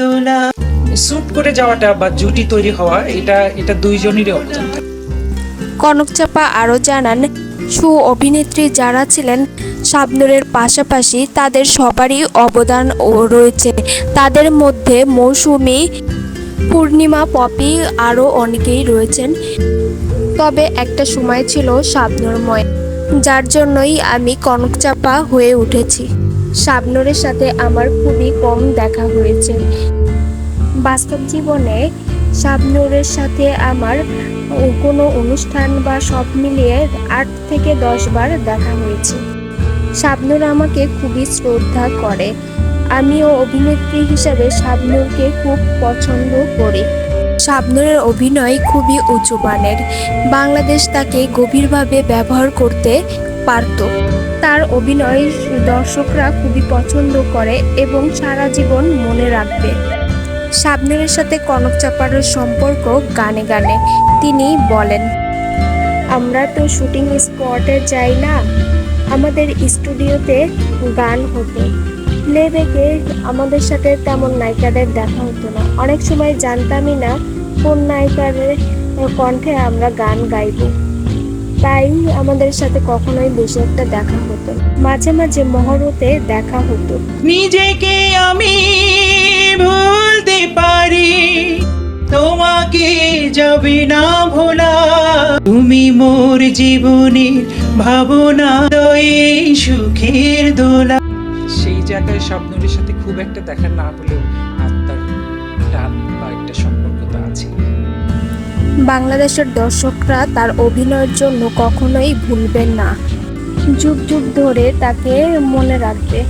দোলা। Sweet করে যাওয়াটা বা জুটি তৈরি হওয়া এটা এটা দুইজনেরই অবদান কনকচাপা আরও জানান সু অভিনেত্রী যারা ছিলেন শাবনুরের পাশাপাশি তাদের সবারই অবদান রয়েছে। তাদের মধ্যে মৌসুমি পূর্ণিমা পপি আরও অনেকেই রয়েছেন। তবে একটা সময় ছিল শাবনুরময় যার জন্যই আমি কনকচাপা হয়ে উঠেছি। শাবনুরের সাথে আমার খুবই কম দেখা হয়েছে। বাস্তব জীবনে শাবনুরের সাথে আমার কোনো অনুষ্ঠান বা সব মিলিয়ে আট থেকে দশ বার দেখা হয়েছে। শাবনুর আমাকে খুবই শ্রদ্ধা করে। আমিও অভিনেত্রী হিসাবে শাবনুরকে খুব পছন্দ করি। শাবনুরের অভিনয় খুবই উঁচু বাংলাদেশ তাকে গভীরভাবে ব্যবহার করতে পারত। তার অভিনয় দর্শকরা খুবই পছন্দ করে এবং সারা জীবন মনে রাখবে। শাবনুরের সাথে কনক চাপারের সম্পর্ক গানে গানে, তিনি বলেন, আমরা তো শুটিং স্পটে যাই না, আমাদের স্টুডিওতে গান হতো। প্লেব্যাকে আমাদের সাথে তেমন নায়িকাদের দেখা হতো না। অনেক সময় জানতামই না কোন নায়িকার কণ্ঠে আমরা গান গাইবো। তাই আমাদের সাথে কখনোই বেশি একটা দেখা হতো মাঝে মাঝে মহরতে দেখা হতো। নিজেকে আমি ভুলতে পারি তোমাকে যাবে না ভোলা। তুমি মোর জীবনের ভাবনা এই সুখের দোলা। সেই জায়গায় স্বপ্নের সাথে খুব একটা দেখা না হলেও বাংলাদেশের দর্শকরা তার অভিনয়ের জন্য কখনোই ভুলবেন না। যুগ যুগ ধরে তাকে মনে রাখবে।